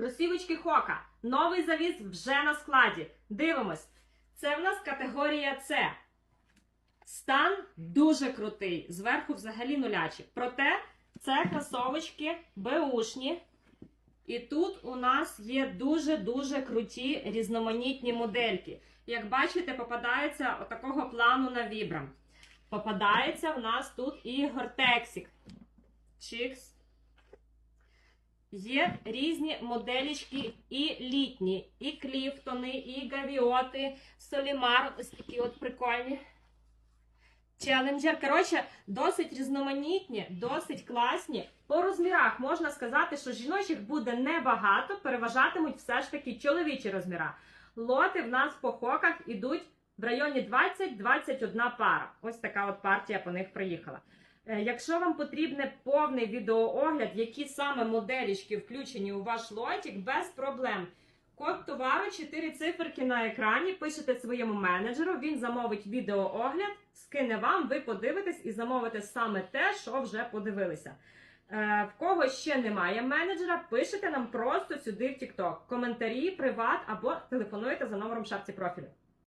Кросівочки Хока. Новий завіз вже на складі. Дивимось. Це в нас категорія С. Стан дуже крутий. Зверху взагалі нулячі. Проте це кросовочки беушні. І тут у нас є дуже-дуже круті різноманітні модельки. Як бачите, попадається отакого плану на вібрам. Попадається в нас тут і гортексік. Чикс. Є різні моделічки і літні, і кліфтони, і гавіоти, солімар, ось такі от прикольні. Челенджер. Коротше, досить різноманітні, досить класні. По розмірах можна сказати, що жіночих буде небагато, переважатимуть все ж таки чоловічі розміра. Лоти в нас по хоках ідуть в районі 20-21 пара. Ось така от партія по них приїхала. Е, Якщо вам потрібне повний відеоогляд, які саме моделічки включені у ваш лотик, без проблем. Код товару, 4 циферки на екрані. Пишете своєму менеджеру, він замовить відеоогляд, скине вам, ви подивитесь і замовите саме те, що вже подивилися. Е, в кого ще немає менеджера, пишете нам просто сюди в TikTok. Коментарі, приват або телефонуйте за номером в шапці профілю.